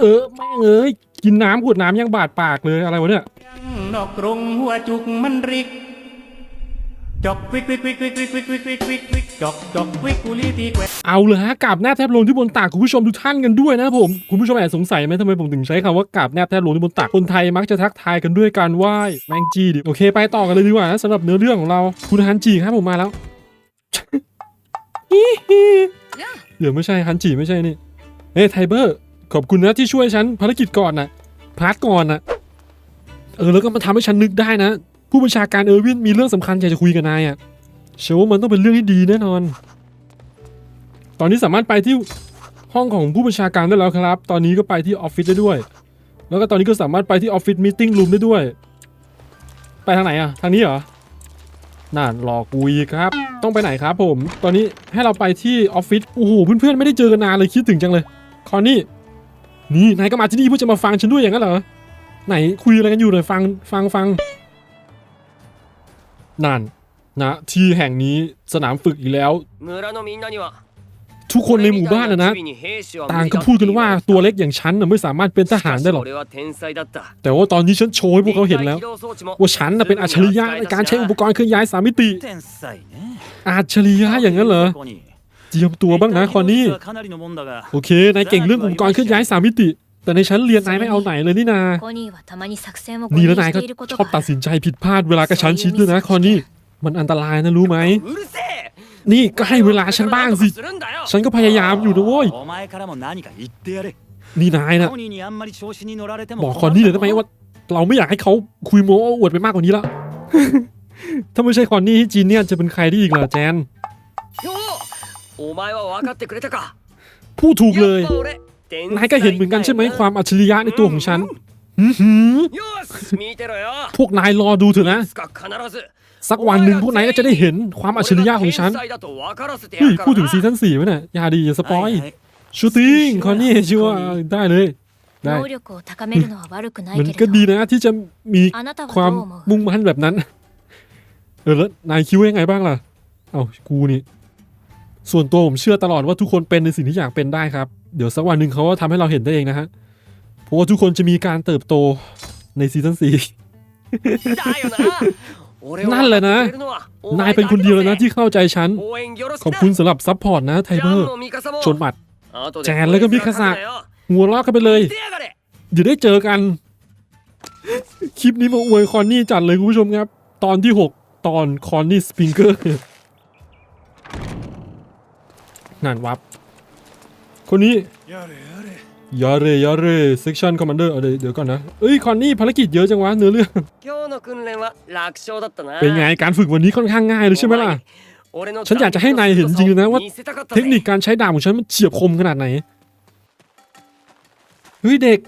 เออแม่งเอ้ยกินน้ำขวดน้ำยังบาดปากเลยอะไรวะเนี่ยนอกกรงหัวจุกมันริก จอกวิกวิกวิกวิกวิกวิกวิกวิกวิกวิกจอกจอกวิกกุลีตีแกวเอาเลยฮะกราบแนบแทบลงที่บนตักคุณผู้ชมทุกท่านกันด้วยนะครับผมคุณผู้ชมแอบสงสัยไหมทำไมผมถึงใช้คำว่ากราบแนบแทบลงที่บนตักคนไทยมักจะทักทายกันด้วยการไหว้แมงจีดิโอเค ไปต่อกันเลยดีกว่านะสำหรับเนื้อเรื่องของเราคุณฮันจีครับผมมาแล้วเดี๋ยวไม่ใช่ฮันจีไม่ใช่นี่เฮ้ยไทเบอร์ ขอบคุณนะที่ช่วยฉันภารกิจก่อนนะพาร์ทก่อนนะเออแล้วก็มาทำให้ฉันนึกได้นะ ผู้บัญชาการเออร์วินมีเรื่องสำคัญอยากจะคุยกับนายอะเชื่อว่ามันต้องเป็นเรื่องที่ดีแน่นอน ตอนนี้สามารถไปที่ห้องของผู้บัญชาการได้แล้วครับ ตอนนี้ก็ไปที่ออฟฟิศได้ด้วย แล้วก็ตอนนี้ก็สามารถไปที่ออฟฟิศมีติ้งรูมได้ด้วย ไปทางไหนอะทางนี้เหรอน่ารอกูอีกครับ ต้องไปไหนครับผม ตอนนี้ให้เราไปที่ออฟฟิศ โอ้โห เพื่อนๆ ไม่ได้เจอกันนานเลยคิดถึงจังเลย คอนนี่ นี่นายก็มาที่นี่เพื่อจะมาฟังฉันด้วยอย่างนั้นเหรอ ไหนคุยอะไรกันอยู่หน่อยฟังฟังฟังนั่นนะที่แห่งนี้สนามฝึกอีกแล้ว ทุกคนในหมู่บ้านนะนะ ต่างก็พูดกันว่าตัวเล็กอย่างฉันน่ะไม่สามารถเป็นทหารได้หรอก แต่ว่าตอนนี้ฉันโชว์ให้พวกเขาเห็นแล้ว ว่าฉันน่ะเป็นอัจฉริยะในการใช้อุปกรณ์เคลื่อนย้ายสามมิติ อัจฉริยะอย่างนั้นเหรอ เรียมตัวบ้างนะคอนนี่โอเคนายเก่งเรื่ององค์กรณ์เคลื่อนย้ายสามิติ แต่ในชั้นเรียนนายไม่เอาไหนเลยนี่นานี่แล้วนายก็ชอบตัดสินใจผิดพลาดเวลากระชั้นชิดด้วยนะคอนนี่มันอันตรายนะรู้ไหมนี่ก็ให้เวลาฉันบ้างสิ ฉันก็พยายามอยู่นะโว้ยนี่นายนะบอกคอนนี่เลยได้ไหมว่า เราไม่อยากให้เขาคุยโม้อวดไปมากกว่านี้ละถ้าไม่ใช่คอนนี่ที่จีเนียนจะเป็นใครได้อีกล่ะแจน พูดถูกเลย นายก็เห็นเหมือนกันใช่ไหมความอัจฉริยะในตัวของฉันพวกนายรอดูเถอะนะ สักวันหนึ่งพวกนายก็จะได้เห็นความอัจฉริยะของฉันเฮ้ยพูดถึงซีซั่นสี่ไหมเนี่ะอย่าดีอย่าสปอยชูติงคอนนี่ชัวได้เลยได้มันก็ดีนะที่จะมีความมุ่งมั่นแบบนั้น เออแล้วนายคิดว่ายังไงบ้างล่ะ เอ้ากูนี่ ส่วนตัวผมเชื่อตลอดว่าทุกคนเป็นในสิ่งที่อยากเป็นได้ครับ เดี๋ยวสักวันหนึ่งเขาก็ทำให้เราเห็นได้เองนะฮะเพราะว่าทุกคนจะมีการเติบโตในซีซั่นสี่นั่นแหละนะ นายเป็นคนเดียวเลยนะที่เข้าใจฉัน ขอบคุณสำหรับซัพพอร์ตนะไทเบอร์ ชนบัดแจนแล้วก็มิคาสะหัวลอกกันไปเลย เดี๋ยวได้เจอกัน คลิปนี้มาอวยคอนนี่จัดเลยคุณผู้ชมครับ ตอนที่ 6 ตอนคอนนี่สปริงเกอร์ นั่นวับ คนนี้ยาเรยาเรเซ็กชันคอมมานเดอร์เดี๋ยวก่อนนะ เอ้ย คอนนี่ภารกิจเยอะจังวะเนื้อเรื่องเป็นไงการฝึกวันนี้ค่อนข้างง่ายเลยใช่ไหมล่ะ ฉันอยากจะให้นายเห็นจริงนะว่า เทคนิคการใช้ดาบของฉันมันเฉียบคมขนาดไหน เฮ้ยเด็ก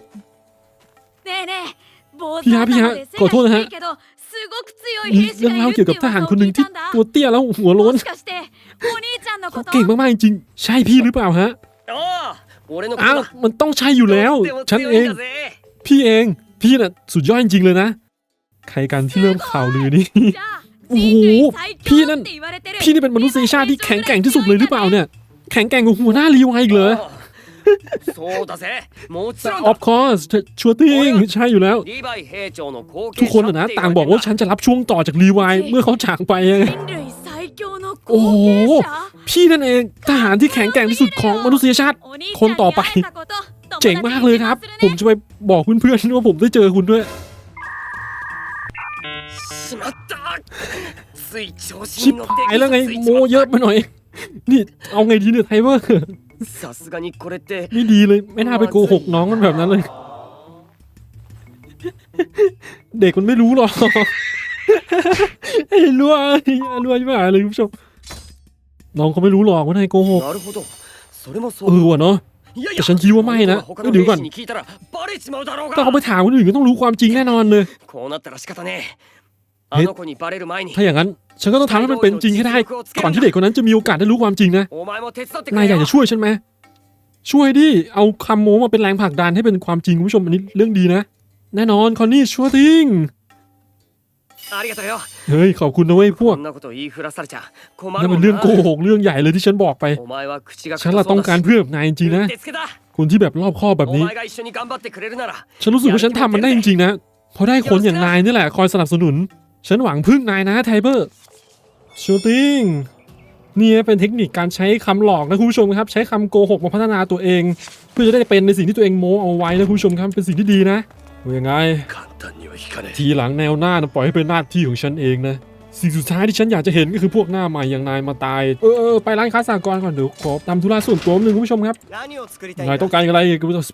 พี่ฮะพี่ฮะขอโทษนะฮะเรื่องเล่าเกี่ยวกับทหารคนหนึ่งที่ตัวเตี้ยแล้วหัวโล้น เขาเก่งมากจริงใช่พี่หรือเปล่าฮะอ้าวมันต้องใช่อยู่แล้ว ฉันเอง พี่เอง พี่น่ะสุดยอดจริงเลยนะ ใครกันที่เริ่มข่าวลือนี่โอ้โหพี่นั่น พี่นี่เป็นมนุษยชาติที่แข็งแกร่งที่สุดเลยหรือเปล่าเนี่ย แข็งแกร่งกว่าหัวหน้ารีวายอีกเหรอ of course ชัวติงใช่อยู่แล้ว ทุกคนนะต่างบอกว่าฉันจะรับช่วงต่อจากรีวายเมื่อเขาจากไปไง โอ้โหพี่นั่นเองทหารที่แข็งแกร่งที่สุดของมนุษยชาติ คนต่อไป เจ๋งมากเลยครับ ผมจะไปบอกเพื่อนๆว่าผมได้เจอคุณด้วยชิบหายแล้วไงโมเยอะไปหน่อย นี่เอาไงดีเนี่ยไทเวอร์ไม่ดีเลยไม่น่าไปโกหกน้องมันแบบนั้นเลย เด็กมันไม่รู้หรอก ไอ้รัวไอ้รัวยิ่งหาเลยคุณผู้ชมน้องเขาไม่รู้หรอกว่านายโกหกเออวะเนาะแต่ฉันคิดว่าไม่นะก็เดี๋ยวก่อนถ้าเขาไปถามคนอื่นก็ต้องรู้ความจริงแน่นอนเลยถ้าอย่างนั้นฉันก็ต้องทำให้มันเป็นจริงให้ได้ก่อนที่เด็กคนนั้นจะมีโอกาสได้รู้ความจริงนะนายอยากจะช่วยฉันไหมช่วยดิเอาคำโมมาเป็นแรงผลักดันให้เป็นความจริงคุณผู้ชมอันนี้เรื่องดีนะ แน่นอนคอนนี่ชัวทิง เฮ้ยขอบคุณนะเว้ยพวกนี่มันเรื่องโกหกเรื่องใหญ่เลยที่ฉันบอกไป ฉันละต้องการเพื่อนนายจริงนะ คุณที่แบบรอบคอบแบบนี้ ฉันรู้สึกว่าฉันทำมันได้จริงๆนะ เพราะได้คนอย่างนายนี่แหละคอยสนับสนุน ฉันหวังพึ่งนายนะไทเบอร์ชูติงนี่เป็นเทคนิคการใช้คำหลอกนะคุณผู้ชมครับ ใช้คำโกหกมาพัฒนาตัวเอง เพื่อจะได้เป็นในสิ่งที่ตัวเองโม้เอาไว้นะคุณผู้ชมครับเป็นสิ่งที่ดีนะ ยังไง ทีหลังแนวหน้านะปล่อยให้เป็นหน้าที่ของฉันเองนะ สิ่งสุดท้ายที่ฉันอยากจะเห็นก็คือพวกหน้าใหม่อย่างนายมาตาย เออไปร้านค้าสากลก่อนเดี๋ยวขอทำธุระส่วนตัวนึงคุณผู้ชมครับ นายต้องการอะไรกูจะ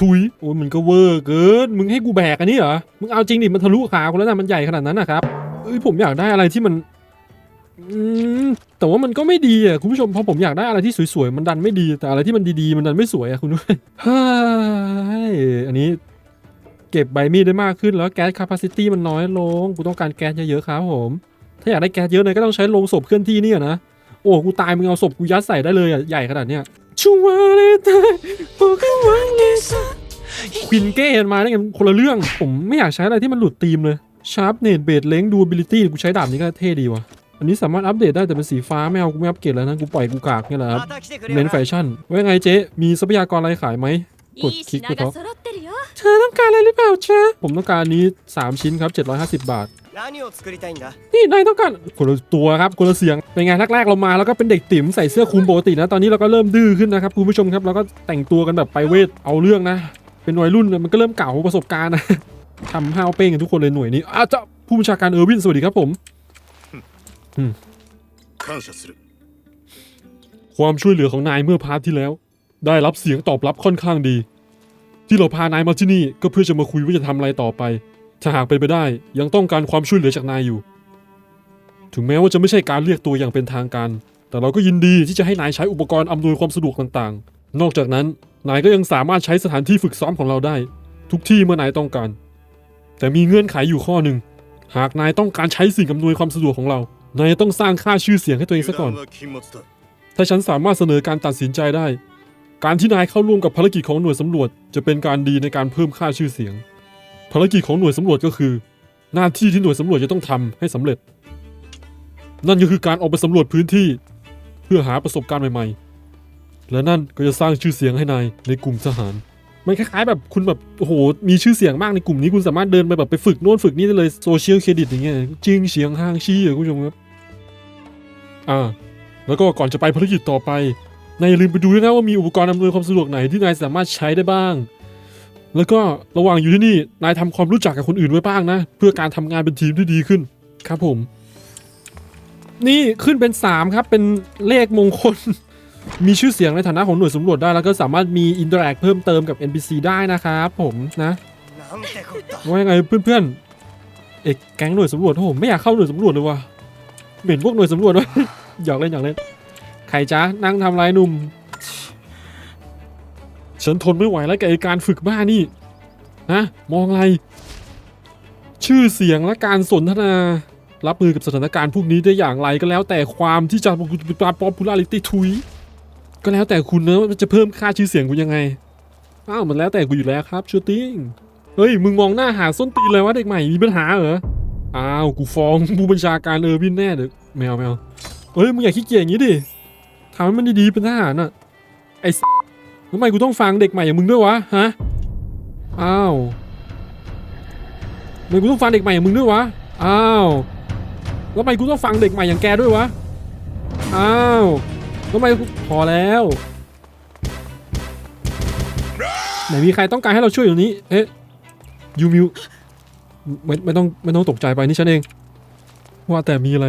ทุย โอ้ยมันก็เวอร์เกิน มึงให้กูแบกอันนี้เหรอ มึงเอาจริงดิมันทะลุขากูแล้วนะมันใหญ่ขนาดนั้นนะครับเอ้ยผมอยากได้อะไรที่มันอแต่ว่ามันก็ไม่ดีอะคุณผู้ชมพอผมอยากได้อะไรที่สวยๆมันดันไม่ดีแต่อะไรที่มันดีๆมันดันไม่สวยอะคุณด้วยอันนี้ เก็บใบมีดได้มากขึ้นแล้วแก๊สคาปาซิตี้มันน้อยลง กูต้องการแก๊สเยอะๆครับผม ถ้าอยากได้แก๊สเยอะเลยก็ต้องใช้โรงศพเคลื่อนที่เนี่ยนะ โอ้กูตายมึงเอาศพกูยัดใส่ได้เลยอะใหญ่ขนาดเนี้ยชัวเลยตายโอ้กูวังเลยวินเก้มาได้ไงคนละเรื่อง ผมไม่อยากใช้อะไรที่มันหลุดธีมเลยชาร์ปเนตเบดเล้งดูบิลิตี้กูใช้ดาบนี้ก็เท่ดีวะอันนี้สามารถอัปเดตได้แต่เป็นสีฟ้าไม่เอากูไม่อัปเกรดแล้วนะกูปล่อยกูกากนี่แหละครับเน้นแฟชั่นว่าไงเจ๊มีทรัพยากรอะไรขายไหมกดคลิกไปท็อป เธอต้องการอะไรหรือเปล่าเชฟผมต้องการนี้ 3 ชิ้นครับ 750 บาท นี่นายต้องการคนละตัวครับคนละเสียง เป็นไงแรกๆเรามาแล้วก็เป็นเด็กติ๋มใส่เสื้อคลุมปกตินะ ตอนนี้เราก็เริ่มดื้อขึ้นนะครับคุณผู้ชมครับเราก็แต่งตัวกันแบบไปเวทเอาเรื่องนะ เป็นวัยรุ่นมันก็เริ่มเก่าประสบการณ์นะทำห้าวเป้งกันทุกคนเลยหน่วยนี้อาวเจ้าผู้บัญชาการเออร์วินสวัสดีครับผมความช่วยเหลือของนายเมื่อพาร์ทที่แล้ว ได้รับเสียงตอบรับค่อนข้างดี ที่เราพานายมาที่นี่ก็เพื่อจะมาคุยว่าจะทำอะไรต่อไป ถ้าหากเป็นไปได้ยังต้องการความช่วยเหลือจากนายอยู่ ถึงแม้ว่าจะไม่ใช่การเรียกตัวอย่างเป็นทางการ แต่เราก็ยินดีที่จะให้นายใช้อุปกรณ์อำนวยความสะดวกต่างๆ นอกจากนั้นนายก็ยังสามารถใช้สถานที่ฝึกซ้อมของเราได้ ทุกที่เมื่อนายต้องการ แต่มีเงื่อนไขยอยู่ข้อหนึ่ง หากนายต้องการใช้สิ่งอำนวยความสะดวกของเรา นายต้องสร้างค่าชื่อเสียงให้ตัวเองซะก่อน ถ้าฉันสามารถเสนอการตัดสินใจได้ การที่นายเข้าร่วมกับภารกิจของหน่วยสำรวจ จะเป็นการดีในการเพิ่มค่าชื่อเสียง ภารกิจของหน่วยสำรวจก็คือ หน้าที่ที่หน่วยสำรวจจะต้องทำให้สำเร็จ นั่นก็คือการออกไปสำรวจพื้นที่ เพื่อหาประสบการณ์ใหม่ๆ และนั่นก็จะสร้างชื่อเสียงให้นายในกลุ่มทหาร มันคล้ายๆ แบบคุณแบบโอ้โหมีชื่อเสียงมากในกลุ่มนี้คุณสามารถเดินไปแบบไปฝึกโน่นฝึกนี่ได้เลยโซเชียลเครดิตอย่างเงี้ยจริงเสียงห้างชี้อะคุณผู้ชมครับอ่าแล้วก็ก่อนจะไปภารกิจต่อไป นายลืมไปดูด้วยนะว่ามีอุปกรณ์อำนวยความสะดวกไหนที่นายสามารถใช้ได้บ้าง แล้วก็ระหว่างอยู่ที่นี่นายทำความรู้จักกับคนอื่นไว้บ้างนะ เพื่อการทำงานเป็นทีมที่ดีขึ้นครับผม นี่ขึ้นเป็น 3 ครับเป็นเลขมงคล มีชื่อเสียงในฐานะของหน่วยสำรวจได้ แล้วก็สามารถมีอินเตอร์แอคเพิ่มเติมกับ NPC ได้นะครับผมนะว่ายังไงเพื่อนๆเอกแก๊งหน่วยสำรวจโอ้โหไม่อยากเข้าหน่วยสำรวจเลยว่ะเหม็นพวกหน่วยสำรวจวยหยอกเล่นหยอกเล่น ใครจ๊ะนั่งทำไรหนุ่ม ฉันทนไม่ไหวแล้วกับไอการฝึกบ้านี่นะมองอะไร ชื่อเสียงและการสนทนา รับมือกับสถานการณ์พวกนี้ได้อย่างไรก็แล้วแต่ความที่จะปาป๊อปปูลาริตี้ทุย ก็แล้วแต่คุณนะว่าจะเพิ่มค่าชื่อเสียงคุณยังไงอ้าวมันแล้วแต่กูอยู่แล้วครับชูติ้งเฮ้ย มึงมองหน้าหาส้นตีนเลยวะเด็กใหม่มีปัญหาเหรอ อ้าว กูฟ้องผู้บัญชาการเออร์วินแน่เด็กแมวแมวเฮ้ย มึงอย่าขี้เกียจอย่างนี้ดิ ทำให้มันดีๆเป็นทหารน่ะไอ้ทำไมกูต้องฟังเด็กใหม่อย่างมึงด้วยวะฮะอ้าวทำไมกูต้องฟังเด็กใหม่อย่างมึงด้วยวะอ้าวแล้วทำไมกูต้องฟังเด็กใหม่อย่างแกด้วยวะอ้าวแล้วทำไมพอแล้วไหนมีใครต้องการให้เราช่วยอยู่นี้เอ๊ะยูมิวไม่ไม่ต้องไม่ต้องตกใจไปนี่ฉันเองว่าแต่มีอะไร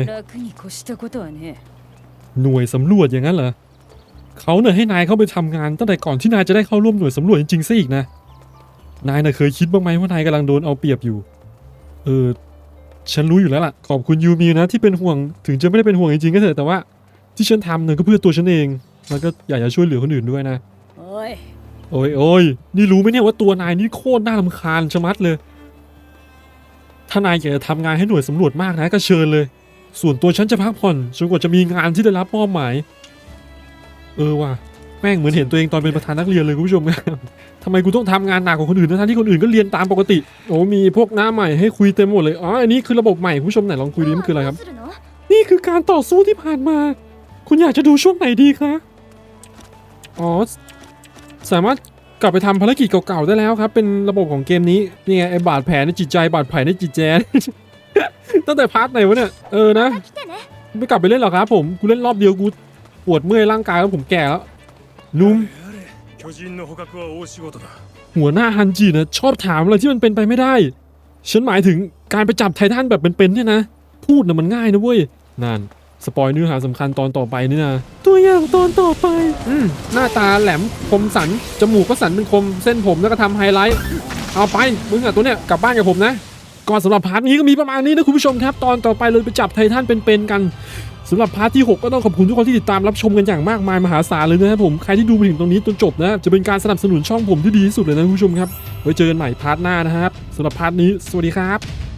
หน่วยสำรวจอย่างนั้นเหรอเขาเนี่ยให้นายเข้าไปทำงานตั้งแต่ก่อนที่นายจะได้เข้าร่วมหน่วยสำรวจจริงๆซะอีกนะนายน่ะเคยคิดบ้างไหมว่านายกำลังโดนเอาเปรียบอยู่ เออฉันรู้อยู่แล้วล่ะขอบคุณยูมิวนะที่เป็นห่วงถึงจะไม่ได้เป็นห่วงจริงๆก็เถอะแต่ว่า ที่ฉันทำเนี่ยก็เพื่อตัวฉันเอง แล้วก็อยากจะช่วยเหลือคนอื่นด้วยนะおいโอ้ยโอ้ยนี่รู้ไหมเนี่ยว่าตัวนายนี่โคตรน่ารำคาญชะมัดเลย ถ้านายอยากจะทำงานให้หน่วยสำรวจมากนะก็เชิญเลย ส่วนตัวฉันจะพักผ่อนจนกว่าจะมีงานที่ได้รับมอบหมาย เออว่ะแม่งเหมือนเห็นตัวเองตอนเป็นประธานนักเรียนเลยคุณผู้ชมครับทำไมกูต้องทำงานหนักกว่าคนอื่นทั้งที่คนอื่นก็เรียนตามปกติ โอ้มีพวกหน้าใหม่ให้คุยเต็มหมดเลย อ๋อ อันนี้คือระบบใหม่คุณผู้ชมไหนลองคุยดิมันคืออะไรครับ นี่คือการต่อสู้ที่ผ่านมา คุณอยากจะดูช่วงไหนดีคะ อ๋อ สามารถกลับไปทำภารกิจเก่าๆได้แล้วครับ เป็นระบบของเกมนี้ นี่ไงไอบาดแผลในจิตใจบาดแผลในจิตใจ ตั้งแต่พาร์ทไหนวะเนี่ย เออนะ ไม่กลับไปเล่นหรอกครับผม กูเล่นรอบเดียวกูปวดเมื่อยร่างกายแล้วผมแก่แล้ว ลุมหัวหน้าฮันจินะชอบถามอะไรที่มันเป็นไปไม่ได้ ฉันหมายถึงการไปจับไททันแบบเป็นๆเนี่ยนะ พูดนะมันง่ายนะเว้ย นั่น สปอยเนื้อหาสำคัญตอนต่อไปนี่นะ ตัวอย่างตอนต่อไป อืมหน้าตาแหลมคมสัน จมูกก็สันเป็นคม เส้นผมแล้วก็ทำไฮไลท์ เอาไป มึงอะตัวเนี้ยกลับบ้านกับผมนะ ก่อนสำหรับพาร์ทนี้ก็มีประมาณนี้นะคุณผู้ชมครับ ตอนต่อไปเลยไปจับไททันเป็นๆกันสำหรับพาร์ทที่ 6 ก็ต้องขอบคุณทุกคนที่ติดตามรับชมกันอย่างมากมายมหาศาลเลยนะครับผมใครที่ดูไปถึงตรงนี้จนจบนะจะเป็นการสนับสนุนช่องผมที่ดีที่สุดเลยนะคุณผู้ชมครับไว้เจอกันใหม่พาร์ทหน้านะครับสำหรับพาร์ทนี้สวัสดีครับ